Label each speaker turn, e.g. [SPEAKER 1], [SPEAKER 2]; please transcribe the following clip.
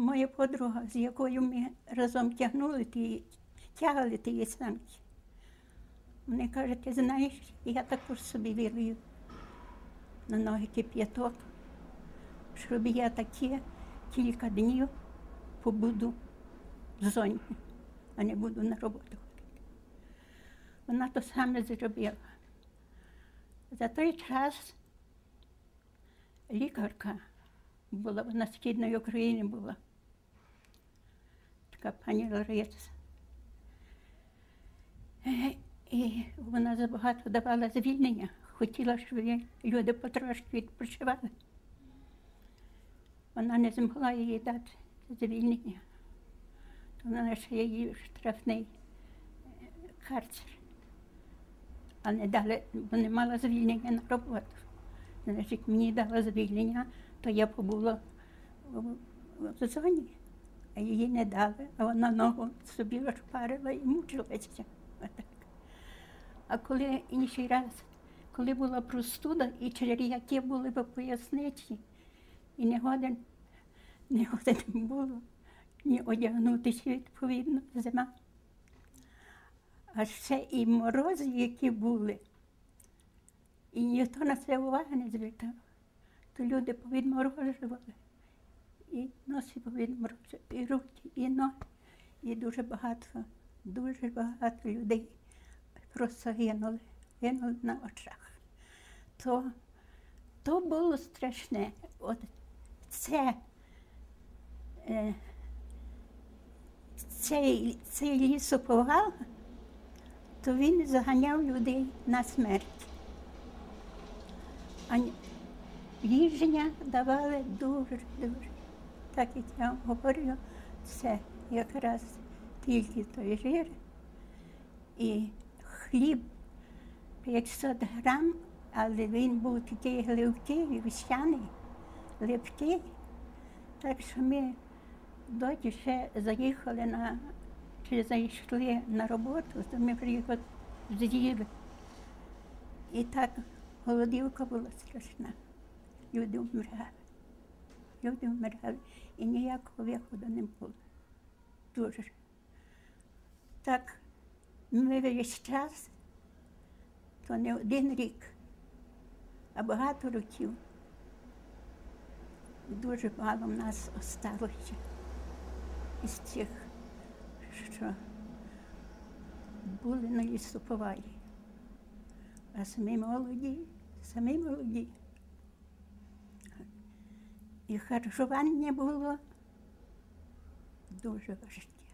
[SPEAKER 1] моя подруга, з якою ми разом тягнули ті, тягали ті санки. Вони кажуть, ти знаєш, я також собі вілію на ноги кип'яток, щоб я такі кілька днів побуду в зоні, а не буду на роботу ходити. Вона то саме зробила. За той час лікарка була на Східній Україні була. Така пані Лариса. Е, І вона забагато давала звільнення. Хотіла, щоб люди потрошки відпочивали. Вона не змогла їй дати звільнення. То вона ще її штрафний е, карцер. А не дали, бо не мала звільнення на роботу. Значить, мені дала звільнення, то я побула в зоні, її не дали, а вона ногу собі розпарила і мучилася. А коли інший раз, коли була простуда, і черв'яки були по поясниці, і не годен, не годен було ні одягнутися відповідно зима. А ще і морози, які були, і ніхто на це уваги не звертав, то люди повідморожували. І носи повідморожували, і руки, і ноги. І дуже багато, дуже багато людей просто гинули, гинули на очах. То, то було страшне. От це, е, цей, цей лісоповал, то він заганяв людей на смерть. А їження давали дуже-дуже. Так як я говорю, це якраз тільки той жир і хліб 500 грам, але він був такий гливкий, вищаний, липкий. Так що ми доті ще заїхали на, чи зайшли на роботу, то ми приїхали з'їли. І так голодівка була страшна. Люди вмирали. Люди вмирали. І ніякого виходу не було. Дуже. Так ми весь час, то не один рік, а багато років. Дуже мало в нас осталося із тих, що були на лісоповалі. А самі молоді, самі молоді. І харчування було дуже важке.